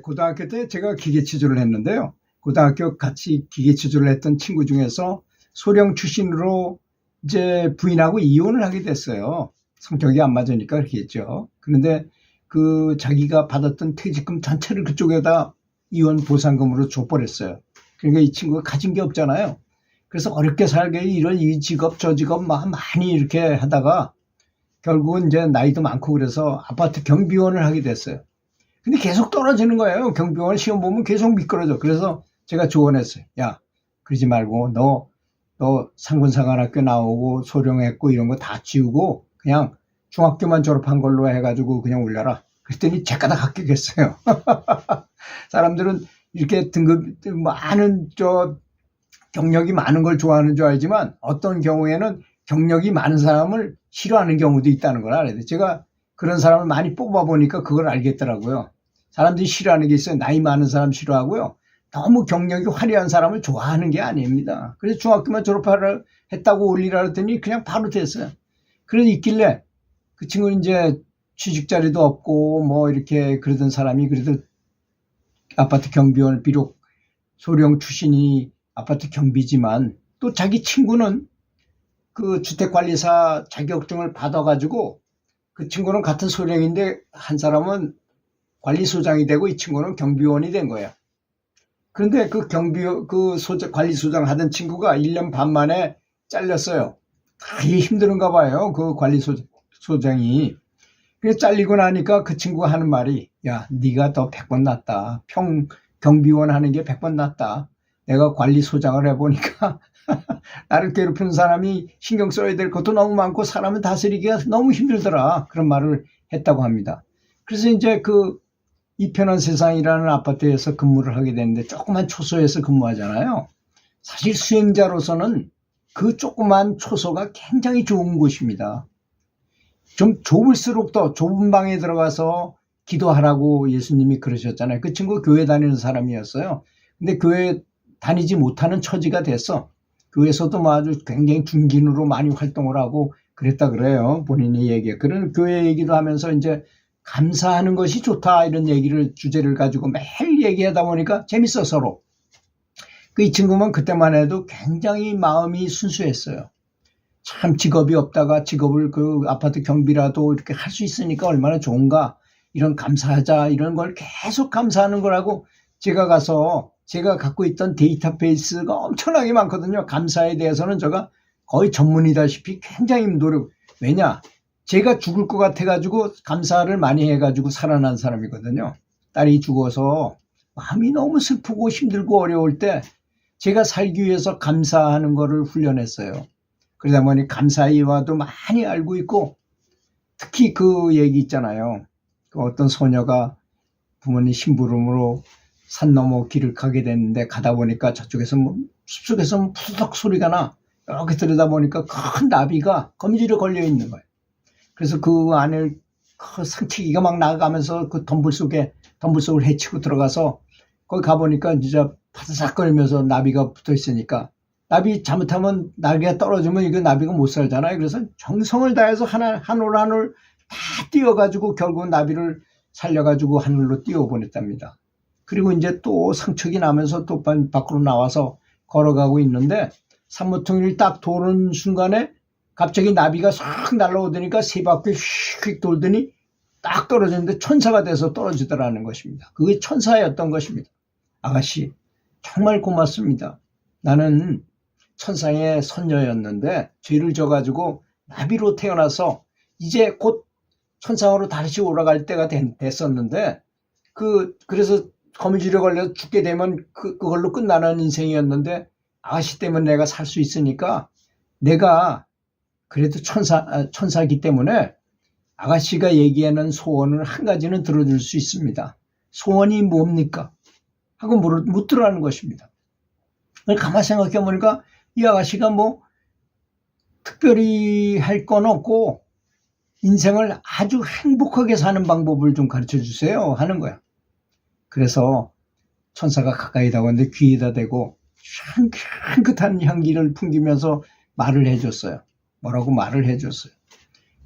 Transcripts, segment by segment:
고등학교 때 제가 기계치주를 했는데요. 고등학교 같이 기계치주를 했던 친구 중에서 소령 출신으로 이제 부인하고 이혼을 하게 됐어요. 성격이 안 맞으니까 그렇게 했죠. 그런데 그 자기가 받았던 퇴직금 전체를 그쪽에다 이혼 보상금으로 줘버렸어요. 그러니까 이 친구가 가진 게 없잖아요. 그래서 어렵게 살게 이런 이 직업 저 직업 막 많이 이렇게 하다가 결국은 이제 나이도 많고 그래서 아파트 경비원을 하게 됐어요. 근데 계속 떨어지는 거예요. 경비원 시험 보면 계속 미끄러져. 그래서 제가 조언했어요. 야, 그러지 말고 너, 너 상군사관학교 나오고 소령했고 이런 거 다 지우고 그냥 중학교만 졸업한 걸로 해가지고 그냥 올려라. 그랬더니 제가다 합격했어요. 사람들은 이렇게 등급 많은 저 경력이 많은 걸 좋아하는 줄 알지만 어떤 경우에는 경력이 많은 사람을 싫어하는 경우도 있다는 걸 알아야 돼. 제가 그런 사람을 많이 뽑아보니까 그걸 알겠더라고요. 사람들이 싫어하는 게 있어요. 나이 많은 사람 싫어하고요. 너무 경력이 화려한 사람을 좋아하는 게 아닙니다. 그래서 중학교만 졸업하라 했다고 올리라 했더니 그냥 바로 됐어요. 그래서 있길래 그 친구는 이제 취직 자리도 없고 뭐 이렇게 그러던 사람이 그래도 아파트 경비원을 비록 소령 출신이 아파트 경비지만 또 자기 친구는 그 주택관리사 자격증을 받아가지고 그 친구는 같은 소령인데 한 사람은 관리소장이 되고 이 친구는 경비원이 된 거야. 그런데 그 경비, 그 소장, 관리소장 하던 친구가 1년 반 만에 잘렸어요. 되게 힘드는가 봐요. 그 관리소장이. 그래서 잘리고 나니까 그 친구가 하는 말이, 야, 네가 더 100번 낫다. 평, 경비원 하는 게 100번 낫다. 내가 관리소장을 해보니까 나를 괴롭히는 사람이 신경 써야 될 것도 너무 많고 사람을 다스리기가 너무 힘들더라. 그런 말을 했다고 합니다. 그래서 이제 그 이편한 세상이라는 아파트에서 근무를 하게 되는데 조그만 초소에서 근무하잖아요. 사실 수행자로서는 그 조그만 초소가 굉장히 좋은 곳입니다. 좀 좁을수록 더 좁은 방에 들어가서 기도하라고 예수님이 그러셨잖아요. 그 친구 교회 다니는 사람이었어요. 근데 교회 다니지 못하는 처지가 됐어. 교회에서도 뭐 아주 굉장히 중진으로 많이 활동을 하고 그랬다 그래요. 본인이 얘기해. 그런 교회 얘기도 하면서 이제 감사하는 것이 좋다 이런 얘기를 주제를 가지고 매일 얘기하다 보니까 재밌어 서로. 그 이 친구는 그때만 해도 굉장히 마음이 순수했어요. 참 직업이 없다가 직업을 그 아파트 경비라도 이렇게 할 수 있으니까 얼마나 좋은가 이런 감사하자 이런 걸 계속 감사하는 거라고 제가 가서 제가 갖고 있던 데이터베이스가 엄청나게 많거든요. 감사에 대해서는 제가 거의 전문이다시피 굉장히 노력. 왜냐? 제가 죽을 것 같아가지고 감사를 많이 해가지고 살아난 사람이거든요. 딸이 죽어서 마음이 너무 슬프고 힘들고 어려울 때 제가 살기 위해서 감사하는 거를 훈련했어요. 그러다 보니 감사이와도 많이 알고 있고 특히 그 얘기 있잖아요. 그 어떤 소녀가 부모님 심부름으로 산 넘어 길을 가게 됐는데 가다 보니까 저쪽에서 뭐 숲속에서 뭐 푸덕 소리가 나 이렇게 들여다 보니까 큰 나비가 거미줄에 걸려 있는 거예요. 그래서 그 안에 그 상치기가 막 나가면서 그 덤불 속에 덤불 속을 헤치고 들어가서 거기 가보니까 진짜 바사삭거리면서 나비가 붙어 있으니까 나비 잘못하면 날개가 떨어지면 이거 나비가 못 살잖아요. 그래서 정성을 다해서 하나 한올 한 올 다 띄워가지고 결국은 나비를 살려가지고 하늘로 띄워보냈답니다. 그리고 이제 또 상처기 나면서 또 밖으로 나와서 걸어가고 있는데 산모통일을 딱 도는 순간에 갑자기 나비가 싹 날아오더니까 세 바퀴 휙휙 돌더니 딱 떨어졌는데 천사가 돼서 떨어지더라는 것입니다. 그게 천사였던 것입니다. 아가씨, 정말 고맙습니다. 나는 천사의 선녀였는데 죄를 져가지고 나비로 태어나서 이제 곧 천상으로 다시 올라갈 때가 됐었는데 그 그래서 거미줄에 걸려 죽게 되면 그, 그걸로 끝나는 인생이었는데 아가씨 때문에 내가 살 수 있으니까 내가 그래도 천사, 아, 천사기 때문에 아가씨가 얘기하는 소원을 한 가지는 들어줄 수 있습니다. 소원이 뭡니까? 하고 물, 묻더라는 것입니다. 가만히 생각해 보니까 이 아가씨가 뭐 특별히 할 건 없고 인생을 아주 행복하게 사는 방법을 좀 가르쳐 주세요 하는 거야. 그래서 천사가 가까이 다가왔는데 귀에다 대고 향긋한 향기를 풍기면서 말을 해줬어요. 뭐라고 말을 해줬어요.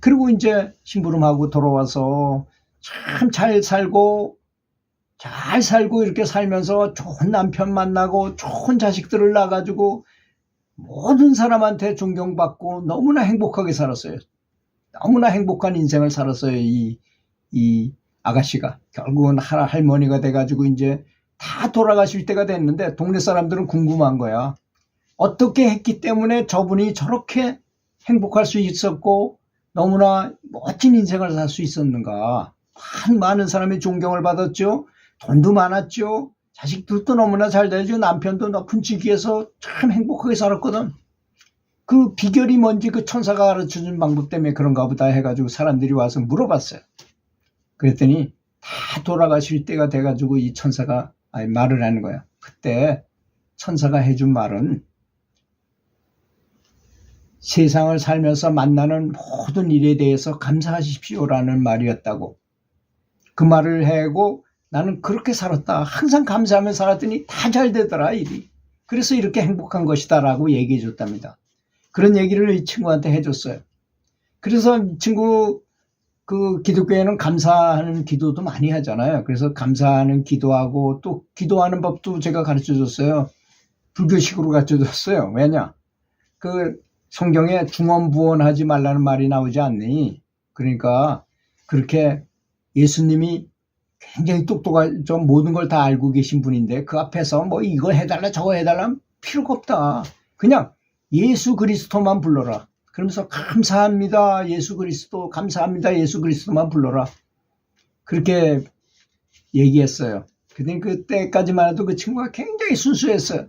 그리고 이제 심부름하고 돌아와서 참 잘 살고 잘 살고 이렇게 살면서 좋은 남편 만나고 좋은 자식들을 낳아가지고 모든 사람한테 존경받고 너무나 행복하게 살았어요. 너무나 행복한 인생을 살았어요. 이, 이 아가씨가. 결국은 할- 할머니가 돼가지고 이제 다 돌아가실 때가 됐는데 동네 사람들은 궁금한 거야. 어떻게 했기 때문에 저분이 저렇게 행복할 수 있었고 너무나 멋진 인생을 살 수 있었는가. 많은, 사람의 존경을 받았죠. 돈도 많았죠. 자식들도 너무나 잘 되죠. 남편도 높은 직위에서 참 행복하게 살았거든. 그 비결이 뭔지 그 천사가 가르쳐 준 방법 때문에 그런가 보다 해가지고 사람들이 와서 물어봤어요. 그랬더니 다 돌아가실 때가 돼가지고 이 천사가 말을 하는 거야. 그때 천사가 해준 말은 세상을 살면서 만나는 모든 일에 대해서 감사하십시오라는 말이었다고. 그 말을 해고 나는 그렇게 살았다. 항상 감사하며 살았더니 다 잘 되더라, 일이. 그래서 이렇게 행복한 것이다 라고 얘기해 줬답니다. 그런 얘기를 이 친구한테 해줬어요. 그래서 이 친구 그 기독교에는 감사하는 기도도 많이 하잖아요. 그래서 감사하는 기도하고 또 기도하는 법도 제가 가르쳐 줬어요. 불교식으로 가르쳐 줬어요. 왜냐? 그 성경에 중언부언하지 말라는 말이 나오지 않니? 그러니까 그렇게 예수님이 굉장히 똑똑한 좀 모든 걸 다 알고 계신 분인데 그 앞에서 뭐 이거 해달라 저거 해달라 필요가 없다. 그냥 예수 그리스도만 불러라. 그러면서 감사합니다. 예수 그리스도 감사합니다. 예수 그리스도만 불러라. 그렇게 얘기했어요. 근데 그때까지만 해도 그 친구가 굉장히 순수했어요.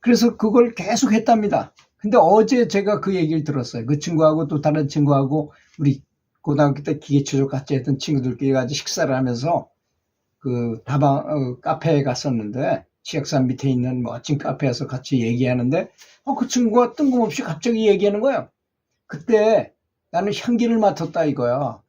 그래서 그걸 계속 했답니다. 근데 어제 제가 그 얘기를 들었어요. 그 친구하고 또 다른 친구하고 우리 고등학교 때 기계체조 같이 했던 친구들끼리 가지고 식사를 하면서 그 다방 어, 카페에 갔었는데 지역산 밑에 있는 멋진 카페에서 같이 얘기하는데 어, 그 친구가 뜬금없이 갑자기 얘기하는 거야. 그때 나는 향기를 맡았다 이거야.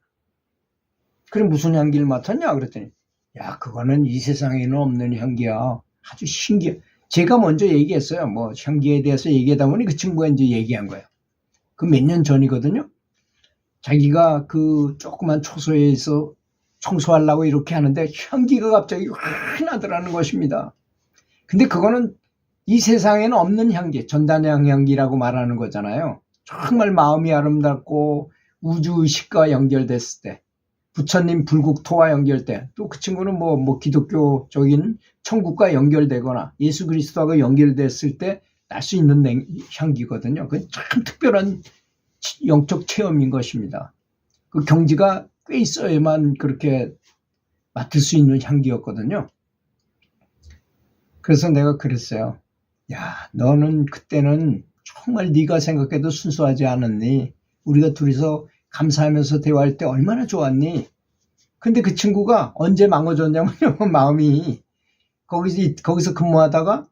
그래 무슨 향기를 맡았냐 그랬더니 야 그거는 이 세상에는 없는 향기야. 아주 신기해. 제가 먼저 얘기했어요. 뭐 향기에 대해서 얘기하다 보니 그 친구가 이제 얘기한 거예요. 그 몇 년 전이거든요. 자기가 그 조그만 초소에서 청소하려고 이렇게 하는데 향기가 갑자기 확 나더라는 것입니다. 근데 그거는 이 세상에는 없는 향기, 전단향 향기라고 말하는 거잖아요. 정말 마음이 아름답고 우주의식과 연결됐을 때, 부처님 불국토와 연결돼, 또 그 친구는 뭐, 뭐 기독교적인 천국과 연결되거나 예수 그리스도하고 연결됐을 때 날 수 있는 냉- 향기거든요. 그건 참 특별한 치- 영적 체험인 것입니다. 그 경지가 꽤 있어야만 그렇게 맡을 수 있는 향기였거든요. 그래서 내가 그랬어요. 야, 너는 그때는 정말 네가 생각해도 순수하지 않았니? 우리가 둘이서 감사하면서 대화할 때 얼마나 좋았니? 근데 그 친구가 언제 망가졌냐면 마음이 거기서 거기서 근무하다가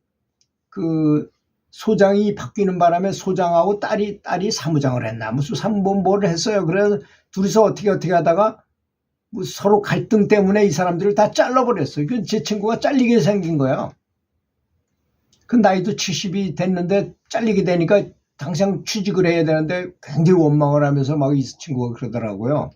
그 소장이 바뀌는 바람에 소장하고 딸이 딸이 사무장을 했나 무슨 사무 뭐를 했어요. 그래서 둘이서 어떻게 어떻게 하다가 뭐 서로 갈등 때문에 이 사람들을 다 잘라버렸어요. 그제 친구가 잘리게 생긴 거야. 그 나이도 70이 됐는데 잘리게 되니까 당장 취직을 해야 되는데 굉장히 원망을 하면서 막 이 친구가 그러더라고요.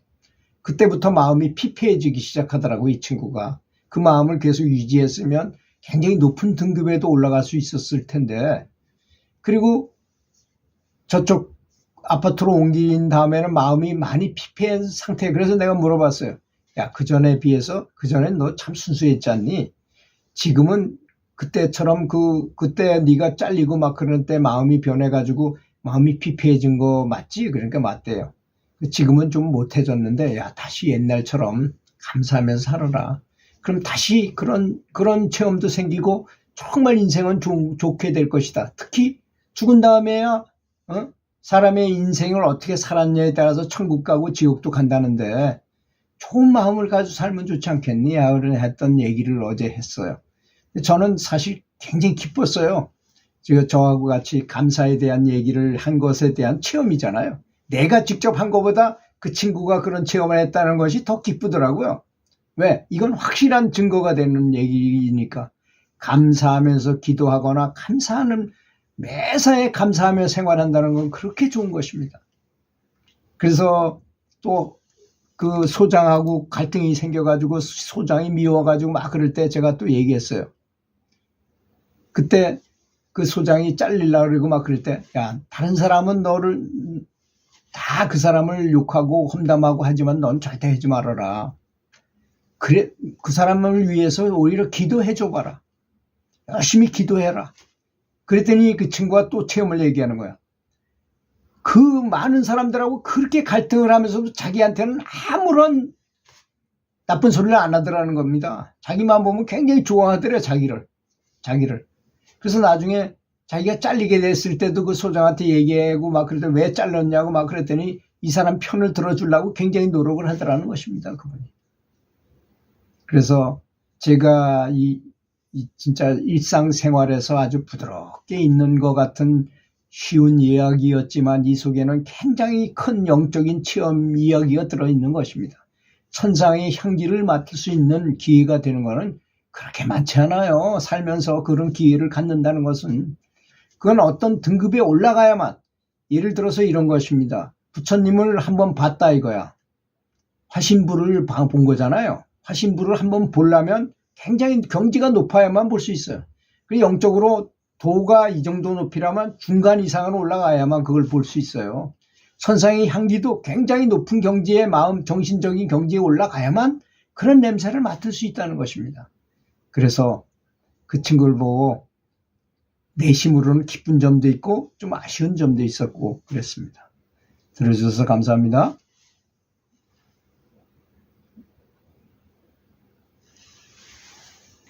그때부터 마음이 피폐해지기 시작하더라고요, 이 친구가. 그 마음을 계속 유지했으면 굉장히 높은 등급에도 올라갈 수 있었을 텐데. 그리고 저쪽 아파트로 옮긴 다음에는 마음이 많이 피폐한 상태. 그래서 내가 물어봤어요. 야, 그 전에 비해서, 그 전엔 너 참 순수했지 않니? 지금은 그때처럼 그, 그때 네가 잘리고 막 그런 때 마음이 변해가지고 마음이 피폐해진 거 맞지? 그러니까 맞대요. 지금은 좀 못해졌는데, 야, 다시 옛날처럼 감사하면서 살아라. 그럼 다시 그런, 그런 체험도 생기고 정말 인생은 좋, 좋게 될 것이다. 특히 죽은 다음에야, 어? 사람의 인생을 어떻게 살았냐에 따라서 천국 가고 지옥도 간다는데 좋은 마음을 가지고 살면 좋지 않겠니? 야을 했던 얘기를 어제 했어요. 저는 사실 굉장히 기뻤어요. 제가 저하고 같이 감사에 대한 얘기를 한 것에 대한 체험이잖아요. 내가 직접 한 것보다 그 친구가 그런 체험을 했다는 것이 더 기쁘더라고요. 왜? 이건 확실한 증거가 되는 얘기니까. 감사하면서 기도하거나 감사하는 매사에 감사하며 생활한다는 건 그렇게 좋은 것입니다. 그래서 또 그 소장하고 갈등이 생겨가지고 소장이 미워가지고 막 그럴 때 제가 또 얘기했어요. 그때 그 소장이 잘리려고 그러고 막 그럴 때, 야, 다른 사람은 너를 다 그 사람을 욕하고 험담하고 하지만 넌 절대 하지 말아라. 그래, 그 사람을 위해서 오히려 기도해 줘봐라. 열심히 기도해라. 그랬더니 그 친구가 또 체험을 얘기하는 거야. 그 많은 사람들하고 그렇게 갈등을 하면서도 자기한테는 아무런 나쁜 소리를 안 하더라는 겁니다. 자기만 보면 굉장히 좋아하더래, 자기를. 자기를. 그래서 나중에 자기가 잘리게 됐을 때도 그 소장한테 얘기하고 막때왜 잘렸냐고 막 그랬더니 이 사람 편을 들어주려고 굉장히 노력을 하더라는 것입니다. 그분이. 그래서 제가 이, 이 진짜 일상생활에서 아주 부드럽게 있는 것 같은 쉬운 이야기였지만 이 속에는 굉장히 큰 영적인 체험 이야기가 들어있는 것입니다. 천상의 향기를 맡을 수 있는 기회가 되는 것은 그렇게 많지 않아요. 살면서 그런 기회를 갖는다는 것은 그건 어떤 등급에 올라가야만 예를 들어서 이런 것입니다. 부처님을 한번 봤다 이거야. 화신부를 봐- 본 거잖아요. 화신부를 한번 보려면 굉장히 경지가 높아야만 볼 수 있어요. 그 영적으로 도가 이 정도 높이라면 중간 이상은 올라가야만 그걸 볼 수 있어요. 선상의 향기도 굉장히 높은 경지에 마음, 정신적인 경지에 올라가야만 그런 냄새를 맡을 수 있다는 것입니다. 그래서 그 친구를 보고 내심으로는 기쁜 점도 있고 좀 아쉬운 점도 있었고 그랬습니다. 들어주셔서 감사합니다.